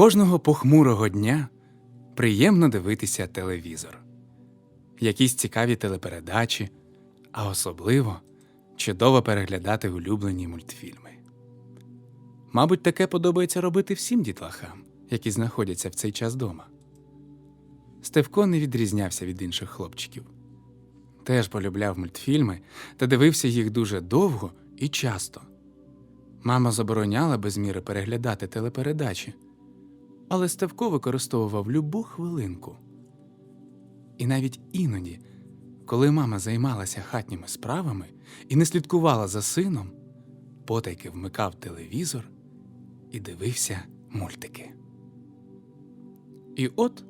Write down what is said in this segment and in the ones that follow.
Кожного похмурого дня приємно дивитися телевізор, якісь цікаві телепередачі, а особливо чудово переглядати улюблені мультфільми. Мабуть, таке подобається робити всім дітлахам, які знаходяться в цей час дома. Стевко не відрізнявся від інших хлопчиків. Теж полюбляв мультфільми та дивився їх дуже довго і часто. Мама забороняла без міри переглядати телепередачі, але Стевко використовував любу хвилинку. І навіть іноді, коли мама займалася хатніми справами і не слідкувала за сином, потайки вмикав телевізор і дивився мультики. І от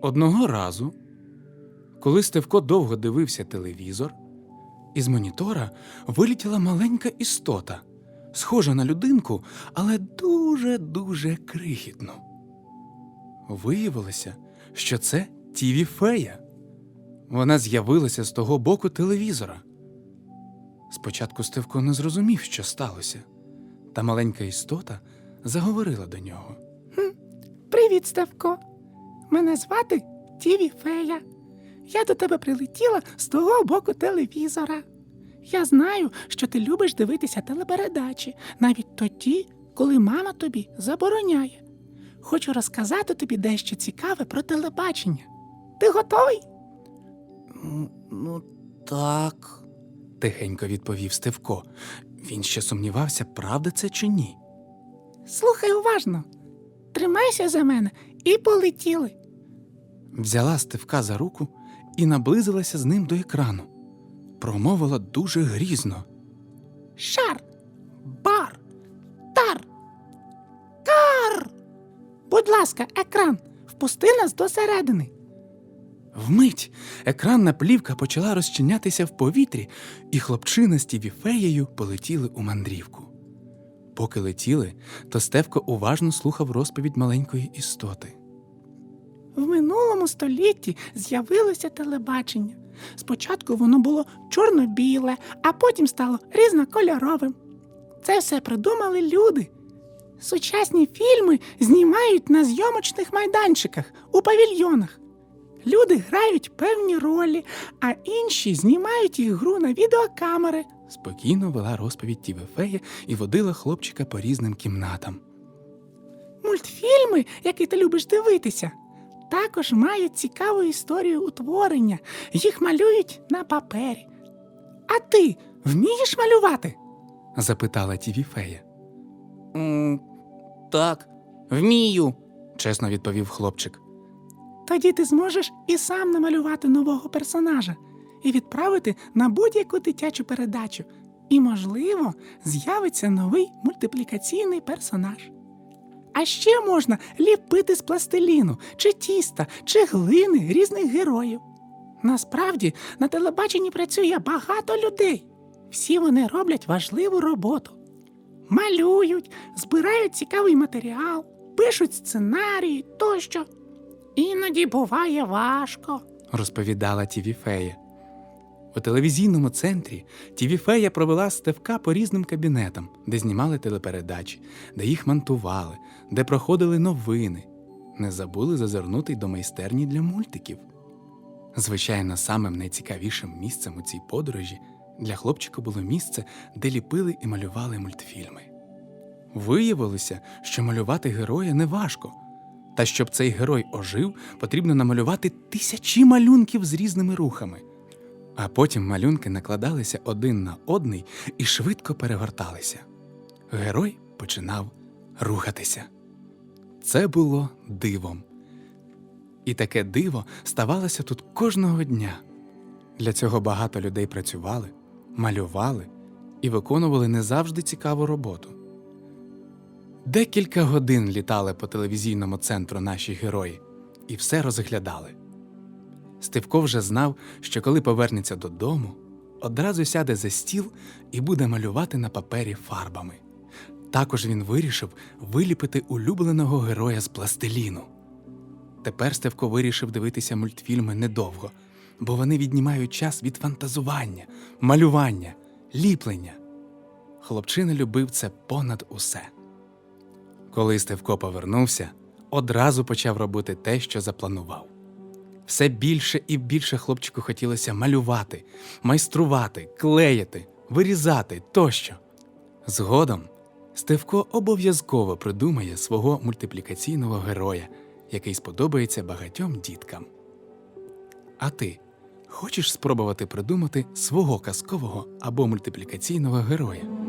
одного разу, коли Стевко довго дивився телевізор, із монітора вилетіла маленька істота, схожа на людинку, але дуже-дуже крихітну. Виявилося, що це Тіві Фея. Вона з'явилася з того боку телевізора. Спочатку Стевко не зрозумів, що сталося, та маленька істота заговорила до нього. Привіт, Ставко. Мене звати Тіві Фея. Я до тебе прилетіла з того боку телевізора. Я знаю, що ти любиш дивитися телепередачі навіть тоді, коли мама тобі забороняє. Хочу розказати тобі дещо цікаве про телебачення. Ти готовий? Ну, так. Тихенько відповів Стевко. Він ще сумнівався, правда це чи ні. Слухай уважно. Тримайся за мене і полетіли. Взяла Стевка за руку і наблизилася з ним до екрану. Промовила дуже грізно. Шар, Будь ласка, екран, впусти нас досередини. Вмить екранна плівка почала розчинятися в повітрі, і хлопчина з тівіфеєю полетіли у мандрівку. Поки летіли, то Стевко уважно слухав розповідь маленької істоти. В минулому столітті з'явилося телебачення. Спочатку воно було чорно-біле, а потім стало різнокольоровим. Це все придумали люди. Сучасні фільми знімають на зйомочних майданчиках у павільйонах. Люди грають певні ролі, а інші знімають їх гру на відеокамери. Спокійно вела розповідь Тівефея і водила хлопчика по різним кімнатам. Мультфільми, які ти любиш дивитися, також мають цікаву історію утворення. Їх малюють на папері. А ти вмієш малювати? запитала Тівіфея. Так, вмію. Чесно відповів хлопчик. Тоді ти зможеш і сам намалювати нового персонажа і відправити на будь-яку дитячу передачу. І, можливо, з'явиться новий мультиплікаційний персонаж. А ще можна ліпити з пластиліну, чи тіста, чи глини різних героїв. Насправді на телебаченні працює багато людей. Всі вони роблять важливу роботу. Малюють, збирають цікавий матеріал, пишуть сценарії тощо. Іноді буває важко. розповідала Тівіфея. У телевізійному центрі Тівіфея провела Стевка по різним кабінетам, де знімали телепередачі, де їх монтували, де проходили новини. Не забули зазирнути й до майстерні для мультиків. Звичайно, самим найцікавішим місцем у цій подорожі для хлопчика було місце, де ліпили і малювали мультфільми. Виявилося, що малювати героя неважко. Та щоб цей герой ожив, потрібно намалювати тисячі малюнків з різними рухами. А потім малюнки накладалися один на одний і швидко перегорталися. Герой починав рухатися. Це було дивом. І таке диво ставалося тут кожного дня. Для цього багато людей працювали, малювали і виконували не завжди цікаву роботу. Декілька годин літали по телевізійному центру наші герої і все розглядали. Стивко вже знав, що коли повернеться додому, одразу сяде за стіл і буде малювати на папері фарбами. Також він вирішив виліпити улюбленого героя з пластиліну. Тепер Стевко вирішив дивитися мультфільми недовго, бо вони віднімають час від фантазування, малювання, ліплення. Хлопчина любив це понад усе. Коли Стевко повернувся, одразу почав робити те, що запланував. Все більше і більше хлопчику хотілося малювати, майструвати, клеїти, вирізати тощо. Згодом Стевко обов'язково придумає свого мультиплікаційного героя, який сподобається багатьом діткам. А ти хочеш спробувати придумати свого казкового або мультиплікаційного героя?